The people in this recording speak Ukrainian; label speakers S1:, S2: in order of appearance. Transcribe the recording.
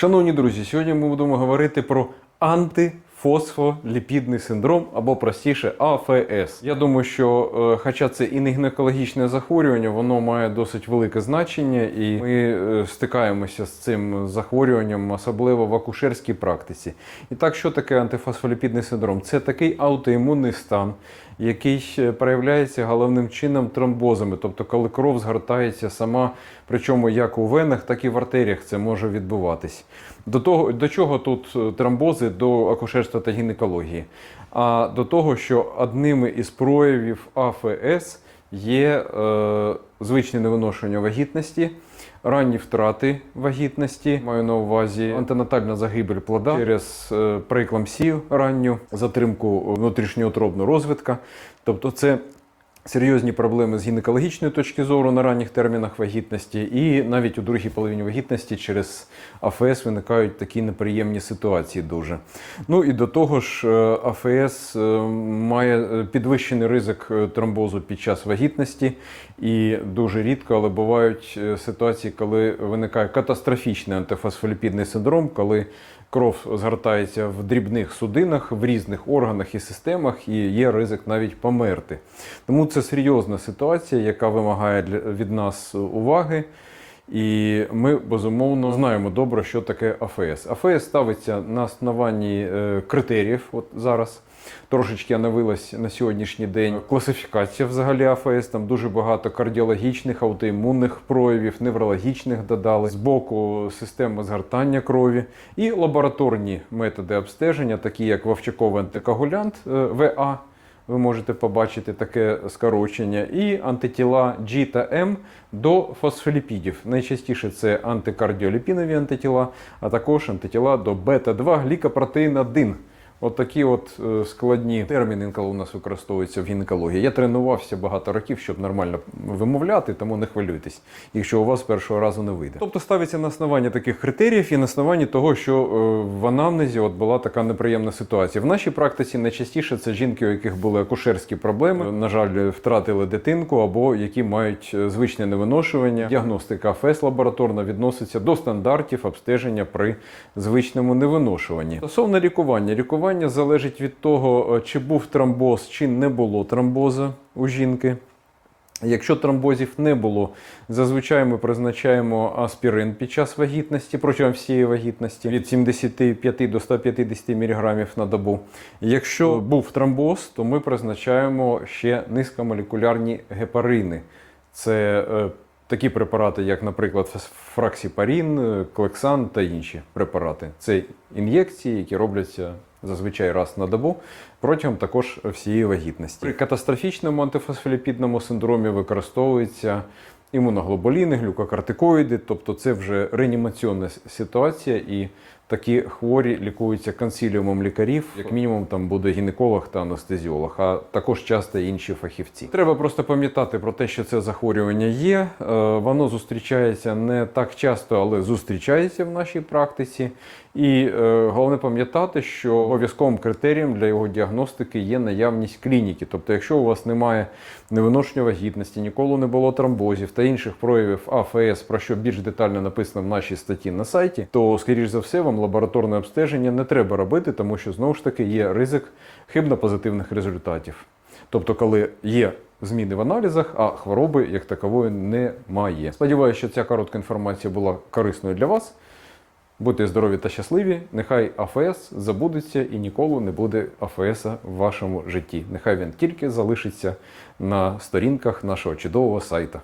S1: Шановні друзі, сьогодні ми будемо говорити про антифосфоліпідний синдром або простіше АФС. Я думаю, що, е, хоча це і не гінекологічне захворювання, воно має досить велике значення, і ми е, стикаємося з цим захворюванням, особливо в акушерській практиці. І так, що таке антифосфоліпідний синдром? Це такий аутоімунний стан, який е, проявляється головним чином тромбозами, тобто коли кров згортається сама, причому як у венах, так і в артеріях це може відбуватись. До того до чого тут тромбози до акушерства та гінекології? А до того, що одними із проявів АФС є е, звичне невиношення вагітності. Ранні втрати вагітності, маю на увазі антенатальна загибель плода через е, прееклампсію ранню, затримку внутрішньоутробного розвитка. Тобто це серйозні проблеми з гінекологічної точки зору на ранніх термінах вагітності, і навіть у другій половині вагітності через АФС виникають такі неприємні ситуації дуже. Ну і до того ж, е, АФС е, має е, підвищений ризик тромбозу під час вагітності, і дуже рідко, але бувають ситуації, коли виникає катастрофічний антифосфоліпідний синдром, коли кров згортається в дрібних судинах в різних органах і системах, і є ризик навіть померти. Тому це серйозна ситуація, яка вимагає від нас уваги. І ми безумовно знаємо добре, що таке АФС. АФС ставиться на основанні е, критеріїв. От зараз трошечки оновилась на сьогоднішній день класифікація взагалі АФС. Там дуже багато кардіологічних, аутоімунних проявів, неврологічних додали з боку системи згортання крові і лабораторні методи обстеження, такі як вовчаковий антикоагулянт е, ВА. Ви можете побачити таке скорочення, і антитіла G та M до фосфоліпідів. Найчастіше це антикардіоліпінові антитіла, а також антитіла до бета-2 глікопротеїн 1. От такі от е, складні терміни інколи у нас використовуються в гінекології. Я тренувався багато років, щоб нормально вимовляти, тому не хвилюйтесь, якщо у вас першого разу не вийде. Тобто ставиться на основанні таких критеріїв і на основанні того, що е, в анамнезі от була така неприємна ситуація. В нашій практиці найчастіше це жінки, у яких були акушерські проблеми, на жаль, втратили дитинку або які мають е, звичне невиношування. Діагностика АФС лабораторна відноситься до стандартів обстеження при звичному невиношуванні. Стосовно лікування, лікування залежить від того, е, чи був тромбоз, чи не було тромбоза у жінки. Якщо тромбозів не було, зазвичай ми призначаємо аспірин під час вагітності протягом всієї вагітності від 75 до 150 мг на добу. Якщо був тромбоз, то ми призначаємо ще низькомолекулярні гепарини. Це е, такі препарати, як, наприклад, фраксіпарін, е, клексан та інші препарати. Це ін'єкції, які робляться зазвичай раз на добу протягом також всієї вагітності. При катастрофічному антифосфоліпідному синдромі використовуються імуноглобуліни, глюкокортикоїди, тобто це вже реанімаційна ситуація, і такі хворі лікуються консиліумом лікарів. Як мінімум, там буде гінеколог та анестезіолог, а також часто інші фахівці. Треба просто пам'ятати про те, що це захворювання є. Е, Воно зустрічається не так часто, але зустрічається в нашій практиці. І е, головне пам'ятати, що обов'язковим критерієм для його діагностики є наявність клініки. Тобто, якщо у вас немає невиношення вагітності, ніколи не було тромбозів та інших проявів АФС, про що більш детально написано в нашій статті на сайті, то, скоріш за все, вам лабораторне обстеження не треба робити, тому що знову ж таки є ризик хибно-позитивних результатів. Тобто, коли є зміни в аналізах, а хвороби як такової немає. Сподіваюся, що ця коротка інформація була корисною для вас. Будьте здорові та щасливі. Нехай АФС забудеться і ніколи не буде АФС в вашому житті. Нехай він тільки залишиться на сторінках нашого чудового сайта.